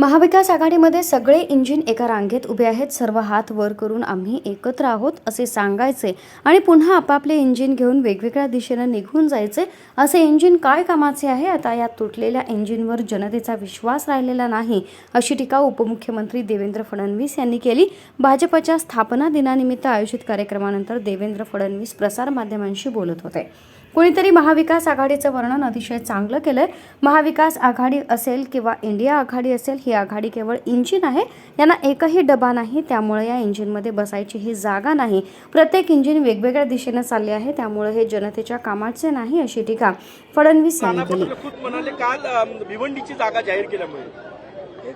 महाविकास आघाडीमध्ये सगळे इंजिन एका रांगेत उभे आहेत. सर्व हात वर करून आम्ही एकत्र आहोत असे सांगायचे आणि पुन्हा आपापले इंजिन घेऊन वेगवेगळ्या दिशेनं निघून जायचे. असे इंजिन काय कामाचे आहे? आता या तुटलेल्या इंजिनवर जनतेचा विश्वास राहिलेला नाही अशी टीका उपमुख्यमंत्री देवेंद्र फडणवीस यांनी केली. भाजपच्या स्थापना दिनानिमित्त आयोजित कार्यक्रमानंतर देवेंद्र फडणवीस प्रसारमाध्यमांशी बोलत होते. कुणीतरी महाविकास आघाडीचं वर्णन अतिशय चांगलं केलंय. महाविकास आघाडी असेल किंवा इंडिया आघाडी असेल ही आघाडी केवळ इंजिन आहे. यांना एकही डबा नाही त्यामुळे या इंजिनमध्ये बसायची ही जागा नाही. प्रत्येक इंजिन वेगवेगळ्या दिशेनं चालले आहे त्यामुळे हे जनतेच्या कामाचे नाही अशी टीका. फडणवीस यांनी केली. म्हणाले काल भिवंडीची जागा जाहीर केल्यामुळे.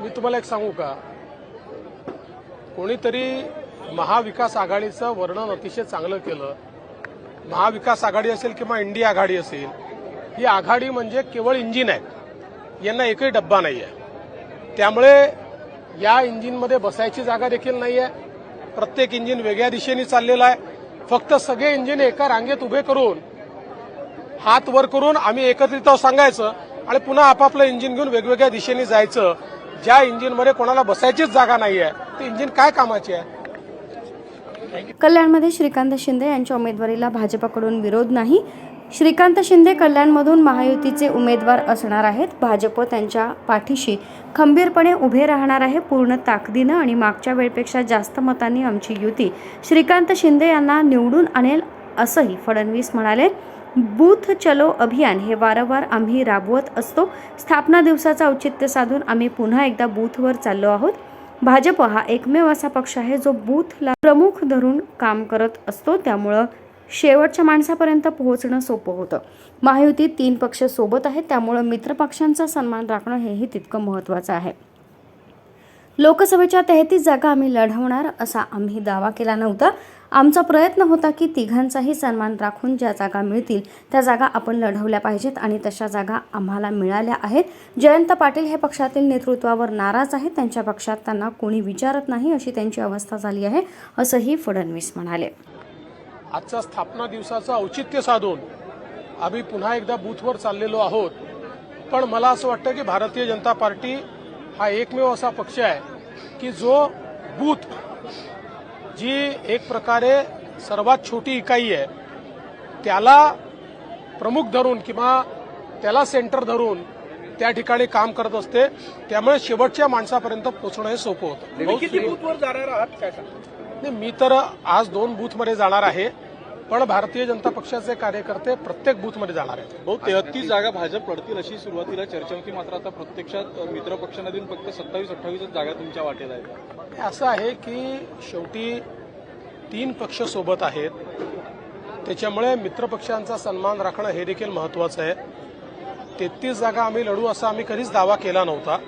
मी तुम्हाला एक सांगू का? कोणीतरी महाविकास आघाडीचं वर्णन अतिशय चांगलं केलं. महाविकास आघाडी असेल किंवा इंडिया आघाडी असेल ही आघाडी म्हणजे केवळ इंजिन आहे यांना एकही डब्बा नाही आहे त्यामुळे या इंजिनमध्ये बसायची जागा देखील नाही आहे प्रत्येक इंजिन वेगळ्या दिशेने चाललेलं आहे. फक्त सगळे इंजिन एका रांगेत उभे करून हात वर करून आम्ही एकत्रित सांगायचं आणि पुन्हा आपापलं इंजिन घेऊन वेगवेगळ्या दिशेने जायचं. ज्या इंजिनमध्ये कोणाला बसायचीच जागा नाही आहे ते इंजिन काय कामाची आहे? कल्याणमध्ये श्रीकांत शिंदे यांच्या उमेदवारीला भाजपकडून विरोध नाही. श्रीकांत शिंदे कल्याणमधून महायुतीचे उमेदवार असणार आहेत. भाजप त्यांच्या पाठीशी खंबीरपणे उभे राहणार आहे. पूर्ण ताकदीनं आणि मागच्या वेळपेक्षा जास्त मतांनी आमची युती. श्रीकांत शिंदे यांना निवडून आणेल असंही फडणवीस म्हणाले. बूथ चलो अभियान हे वारंवार आम्ही राबवत असतो. स्थापना दिवसाचं औचित्य साधून आम्ही पुन्हा एकदा बूथवर चाललो आहोत. भाजप हा एकमेव असा पक्ष आहे जो बूथला प्रमुख धरून काम करत असतो. त्यामुळं शेवटच्या माणसापर्यंत पोहोचणं सोपं होतं. महायुतीत तीन पक्ष सोबत आहेत. त्यामुळं मित्रपक्षांचा सन्मान राखणं हेही तितकं महत्त्वाचं आहे. लोकसभेच्या तेहतीस जागा आम्ही लढवणार असा आम्ही दावा केला नव्हता. आमचा प्रयत्न होता की तिघांचाही सन्मान राखून ज्या जागा मिळतील त्या जागा आपण लढवल्या पाहिजेत आणि तशा जागा आम्हाला मिळाल्या आहेत. जयंत पाटील हे पक्षातील नेतृत्वावर नाराज आहेत. त्यांच्या पक्षात त्यांना कोणी विचारत नाही अशी त्यांची अवस्था झाली आहे असंही फडणवीस म्हणाले. आजचा स्थापना दिवसाचं औचित्य साधून आम्ही पुन्हा एकदा बूथवर चाललेलो आहोत. पण मला असं वाटतं की भारतीय जनता पार्टी हा एकमेव असा पक्ष आहे की जो बूथ जी एक प्रकारे सर्वात छोटी इकाई आहे त्याला प्रमुख धरून किंवा त्याला सेंटर धरून त्या ठिकाणी काम करत असते. त्यामुळे शेवटच्या माणसापर्यंत पोहोचणं हे सोपं होतं. किती बूथवर जाणार आहात काय नाही मी तर आज दोन बूथमध्ये जाणार आहे. पण भारतीय जनता पक्षाचे कार्यकर्ते प्रत्येक बूथमध्ये जाणार आहेत. भाऊ तेहतीस जागा भाजप पडतील अशी सुरुवातीला चर्चा होती. मात्र आता प्रत्यक्षात मित्र पक्षांना देऊन फक्त सत्तावीस अठ्ठावीस जागा तुमच्या वाटेला आहेत. असं आहे की शेवटी तीन पक्ष सोबत आहेत. त्याच्यामुळे मित्रपक्षांचा सन्मान राखणं हे देखील महत्वाचं आहे. तेहतीस जागा आम्ही लढू असा आम्ही कधीच दावा केला नव्हता.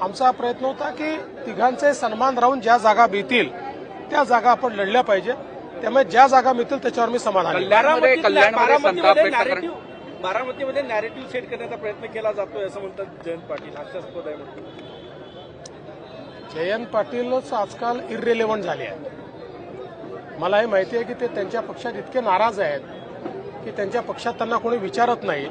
आमचा प्रयत्न होता की तिघांचे सन्मान राहून ज्या जागा मिळतील त्या जागा आपण लढल्या पाहिजे. त्यामुळे ज्या जागा मिळतील त्याच्यावर मी समाधान आहे. बारामतीत- कल्याणमध्ये संताप बारामतीमध्ये व्यक्त करणं- नॅरेटिव्ह बारामतीमध्ये नॅरेटिव्ह सेट करण्याचा प्रयत्न केला जातोय असं म्हणतात जयंत पाटील. हास्यास्पद आहे म्हणून. जयंत पाटीलच आजकाल इररिलेव्हंट झाले आहेत. मला हे माहिती आहे की ते त्यांच्या पक्षात इतके नाराज आहेत की त्यांच्या पक्षात त्यांना कोणी विचारत नाही.